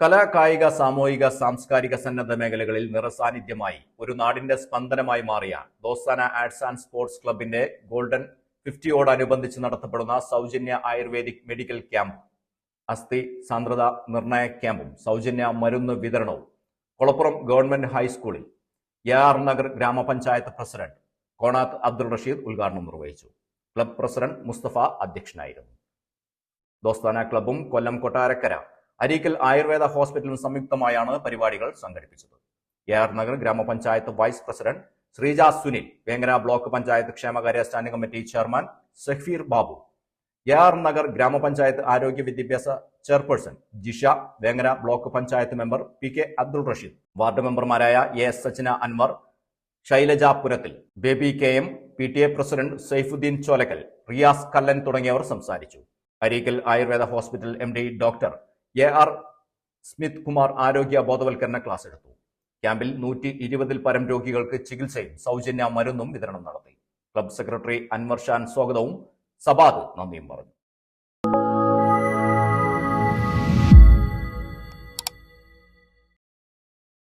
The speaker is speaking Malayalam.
കലാ കായിക സാമൂഹിക സാംസ്കാരിക സന്നദ്ധ മേഖലകളിൽ നിറസാന്നിധ്യമായി ഒരു നാടിന്റെ സ്പന്ദനമായി മാറിയ ദോസ്താന ആർട്സ് ആൻഡ് സ്പോർട്സ് ക്ലബിന്റെ ഗോൾഡൻ ഫിഫ്റ്റിയോടനുബന്ധിച്ച് നടത്തപ്പെടുന്ന സൗജന്യ ആയുർവേദിക് മെഡിക്കൽ ക്യാമ്പ് അസ്ഥി സാന്ദ്രത നിർണയ ക്യാമ്പും സൗജന്യ മരുന്ന് വിതരണവും കൊളപ്പുറം ഗവൺമെന്റ് ഹൈസ്കൂളിൽ A R Nagar Gramapanchayat president Konath Abdul Rasheed ഉദ്ഘാടനം നിർവഹിച്ചു. ക്ലബ് പ്രസിഡന്റ് മുസ്തഫ അധ്യക്ഷനായിരുന്നു. ദോസ്താന ക്ലബും കൊല്ലം കൊട്ടാരക്കര അരീക്കൽ ആയുർവേദ ഹോസ്പിറ്റലും സംയുക്തമായാണ് പരിപാടികൾ സംഘടിപ്പിച്ചത്. എ ആർ നഗർ ഗ്രാമപഞ്ചായത്ത് vice president Sreeja Sunil Vengara block panchayat ക്ഷേമകാര്യ standing committee chairman Safeer Babu A R Nagar ഗ്രാമപഞ്ചായത്ത് ആരോഗ്യ വിദ്യാഭ്യാസ chairperson Jisha Vengara block panchayat member P K Abdul Rasheed ward മെമ്പർമാരായ A Sachina Anwar Shailaja Purathil Baby K M P T A president Saifuddin Cholakkal Riyas Kallan തുടങ്ങിയവർ സംസാരിച്ചു. Areekkal Ayurveda hospital M doctor A R Smith Kumar ആരോഗ്യ ബോധവൽക്കരണ ക്ലാസ് എടുത്തു. ക്യാമ്പിൽ നൂറ്റി ഇരുപതിൽ പരം രോഗികൾക്ക് ചികിത്സയും സൗജന്യ മരുന്നും വിതരണം നടത്തി. ക്ലബ് സെക്രട്ടറി അൻവർ ഷാൻ സ്വാഗതവും. സബാദ് നന്ദിയും പറഞ്ഞു.